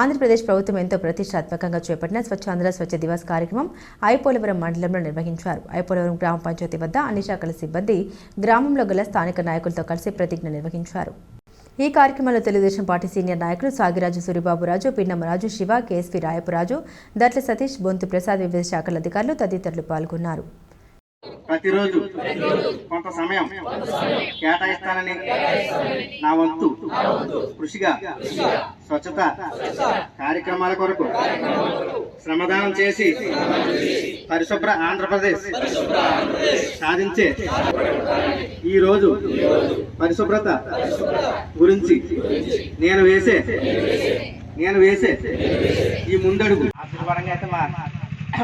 ఆంధ్రప్రదేశ్ ప్రభుత్వం ఎంతో ప్రతిష్టాత్మకంగా చేపట్టిన స్వచ్ఛాంధ్ర స్వచ్ఛ దివాస్ కార్యక్రమం ఐపోలవరం మండలంలో నిర్వహించారు. ఐపోలవరం గ్రామ పంచాయతీ వద్ద అన్ని శాఖల సిబ్బంది గ్రామంలో గల స్థానిక నాయకులతో కలిసి ప్రతిజ్ఞ నిర్వహించారు. ఈ కార్యక్రమంలో తెలుగుదేశం పార్టీ సీనియర్ నాయకులు సాగిరాజు సూరిబాబురాజు పిన్నమరాజు శివ కేఎస్వి రాయపురాజు దట్ల సతీష్ బొంతు ప్రసాద్ వివిధ శాఖల అధికారులు తదితరులు పాల్గొన్నారు. ప్రతిరోజు కొంత సమయం కేటాయిస్తానని నా వంతు కృషిగా స్వచ్ఛత కార్యక్రమాల కొరకు శ్రమదానం చేసి పరిశుభ్ర ఆంధ్రప్రదేశ్ సాధించే ఈ రోజు పరిశుభ్రత గురించి నేను వేసే నేను వేసే ఈ ముందడుగు అయితే మా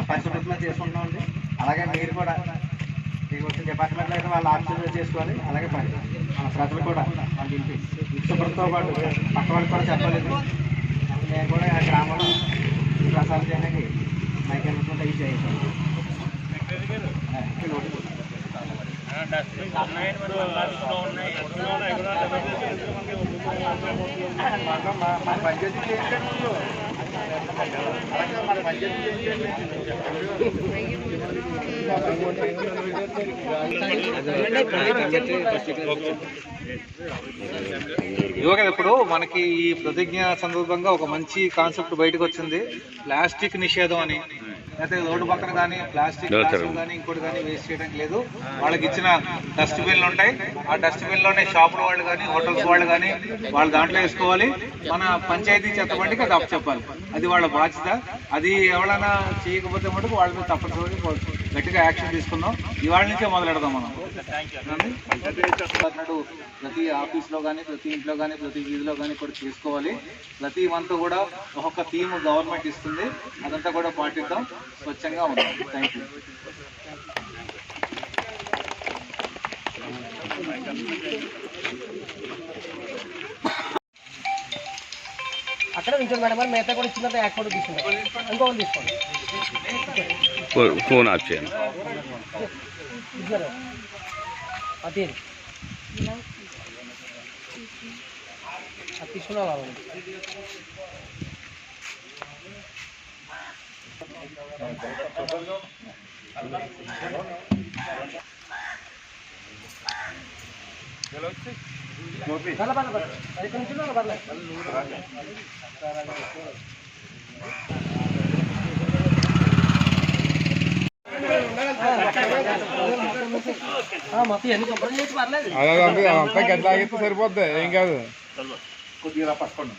పరిశుభ్రత చేసుకుంటున్నామండి. అలాగే మీరు కూడా వచ్చిన డిపార్ట్మెంట్లో అయితే వాళ్ళు ఆఫీసులు చేసుకోవాలి అలాగే పని మన ప్రజలు కూడా మన ఇంటి శుభ్రతతో పాటు పక్క వాళ్ళకి కూడా చెప్పలేదు నేను కూడా ఆ గ్రామంలో ప్రసారం చేయడానికి మైక్ అనుకుంటే ఇది చేయాలి మన పంచాయతీ చేయండి మన పంచాయతీ ఇదిగో కదా ఇప్పుడు మనకి ఈ ప్రతిజ్ఞ సందర్భంగా ఒక మంచి కాన్సెప్ట్ బయటకు వచ్చింది. ప్లాస్టిక్ నిషేధం అని. అయితే రోడ్డు పక్కన కానీ ప్లాస్టిక్ కానీ ఇంకోటి కానీ వేస్ట్ చేయడానికి లేదు. వాళ్ళకి ఇచ్చిన డస్ట్ బిన్లు ఉంటాయి. ఆ డస్ట్ బిన్లోనే షాపుల వాళ్ళు కానీ హోటల్స్ వాళ్ళు కానీ వాళ్ళు దాంట్లో వేసుకోవాలి. మన పంచాయతీ చెత్త బండికి అది చెప్పాలి అది వాళ్ళ బాధ్యత. అది ఎవరైనా చేయకపోతే మటుకు వాళ్ళ మీద తప్పనిసరిగా గట్టిగా యాక్షన్ తీసుకుందాం. ఇవాళ నుంచే మొదలెడదాం మనం. అన్నట్టు ప్రతి ఆఫీస్లో కానీ ప్రతి ఇంట్లో కానీ ప్రతి వీధిలో కానీ కూడా చేసుకోవాలి. ప్రతి మంత్ కూడా ఒక్కొక్క థీమ్ గవర్నమెంట్ ఇస్తుంది. అదంతా కూడా పాటిద్దాం. స్వచ్ఛంగా ఉందాం థ్యాంక్ యూ అక్కడ ఉంచండి మేడం మరి మిగతా కూడా ఇచ్చిన యాక్ ఫోటో తీసుకుంటాం ఇంకొకటి తీసుకోండి ఫో- ఫోన్ ఆఫ్ చేయండి ఇద్దరు అది అది తీసుకున్నా అదే అంతా గట్ల ఆగితే సరిపోద్ది ఏం కాదు కొద్దిగా పట్టుకోండి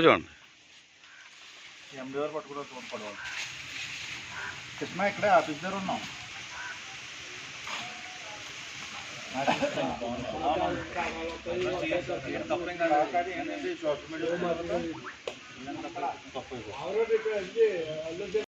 చూడండి ఎండి గారు పట్టుకుంటే పడవాలి కృష్ణ ఇక్కడే ఆఫీస్ దగ్గర ఉన్నాం తప్పేం కాదు